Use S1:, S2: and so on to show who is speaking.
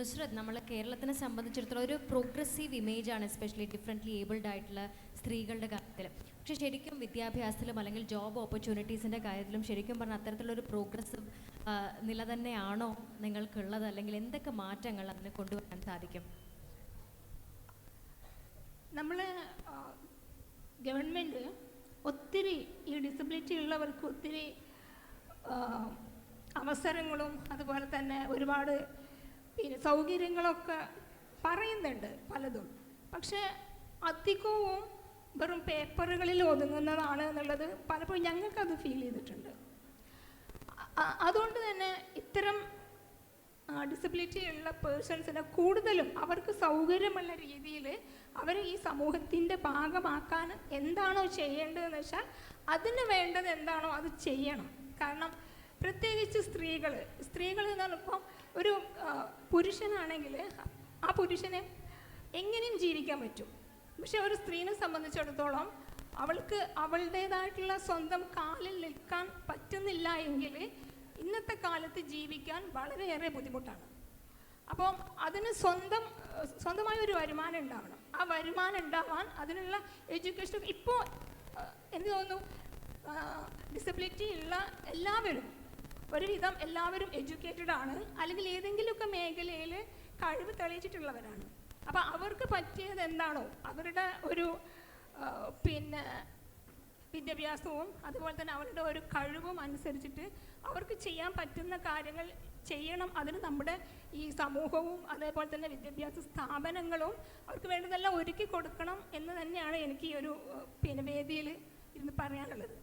S1: നുസ്രത് നമ്മളെ കേരളത്തിനെ സംബന്ധിച്ചിടത്തോളം ഒരു പ്രോഗ്രസീവ് ഇമേജ് ആണ് എസ്പെഷ്യലി ഡിഫറെന്റ്ലി ഏബിൾഡ് ആയിട്ടുള്ള സ്ത്രീകളുടെ കാര്യത്തിൽ. പക്ഷേ ശരിക്കും വിദ്യാഭ്യാസത്തിലും അല്ലെങ്കിൽ ജോബ് ഓപ്പർച്യൂണിറ്റീസിന്റെ കാര്യത്തിലും ശരിക്കും പറഞ്ഞാൽ അത്തരത്തിലൊരു പ്രോഗ്രസീവ് നില തന്നെയാണോ നിങ്ങൾക്കുള്ളത്? അല്ലെങ്കിൽ എന്തൊക്കെ മാറ്റങ്ങൾ അതിന് കൊണ്ടുവരാൻ സാധിക്കും?
S2: നമ്മൾ ഗവൺമെന്റ് ഒത്തിരി ഈ ഡിസബിലിറ്റി ഉള്ളവർക്ക് ഒത്തിരി അവസരങ്ങളും അതുപോലെ തന്നെ ഒരുപാട് പിന്നെ സൗകര്യങ്ങളൊക്കെ പറയുന്നുണ്ട് പലതും. പക്ഷേ അധികവും വെറും പേപ്പറുകളിൽ ഒതുങ്ങുന്നതാണ് എന്നുള്ളത് പലപ്പോഴും ഞങ്ങൾക്കത് ഫീൽ ചെയ്തിട്ടുണ്ട്. അതുകൊണ്ട് തന്നെ ഇത്തരം ഡിസബിലിറ്റി ഉള്ള പേഴ്സൺസിനെ കൂടുതലും അവർക്ക് സൗകര്യമുള്ള രീതിയിൽ അവരെ ഈ സമൂഹത്തിന്റെ ഭാഗമാക്കാൻ എന്താണോ ചെയ്യേണ്ടതെന്ന് വെച്ചാൽ അതിന് വേണ്ടത് എന്താണോ അത് ചെയ്യണം. കാരണം പ്രത്യേകിച്ച് സ്ത്രീകൾ സ്ത്രീകൾ എന്ന് ഒരു പുരുഷനാണെങ്കിൽ ആ പുരുഷനെ എങ്ങനെയും ജീവിക്കാൻ പറ്റും. പക്ഷെ ഒരു സ്ത്രീനെ സംബന്ധിച്ചിടത്തോളം അവൾക്ക് അവളുടേതായിട്ടുള്ള സ്വന്തം കാലിൽ നിൽക്കാൻ പറ്റുന്നില്ല എങ്കിൽ ഇന്നത്തെ കാലത്ത് ജീവിക്കാൻ വളരെയേറെ ബുദ്ധിമുട്ടാണ്. അപ്പം അതിന് സ്വന്തം സ്വന്തമായ ഒരു വരുമാനം ഉണ്ടാവണം. ആ വരുമാനം ഉണ്ടാവാൻ അതിനുള്ള എഡ്യൂക്കേഷൻ ഇപ്പോൾ എനിക്ക് തോന്നുന്നു? ഡിസബിലിറ്റി ഉള്ള എല്ലാവരും ഒരുവിധം എല്ലാവരും എഡ്യൂക്കേറ്റഡ് ആണ്. അല്ലെങ്കിൽ ഏതെങ്കിലുമൊക്കെ മേഖലയിൽ കഴിവ് തെളിയിച്ചിട്ടുള്ളവരാണ്. അപ്പം അവർക്ക് പറ്റിയത് എന്താണോ അവരുടെ ഒരു പിന്നെ വിദ്യാഭ്യാസവും അതുപോലെ തന്നെ അവരുടെ ഒരു കഴിവും അനുസരിച്ചിട്ട് അവർക്ക് ചെയ്യാൻ പറ്റുന്ന കാര്യങ്ങൾ ചെയ്യണം. അതിന് നമ്മുടെ ഈ സമൂഹവും അതേപോലെ തന്നെ വിദ്യാഭ്യാസ സ്ഥാപനങ്ങളും അവർക്ക് വേണ്ടതെല്ലാം ഒരുക്കി കൊടുക്കണം എന്ന് തന്നെയാണ് എനിക്ക് ഈ ഒരു പിന്നെ വേദിയിൽ ഇരുന്ന് പറയാനുള്ളത്.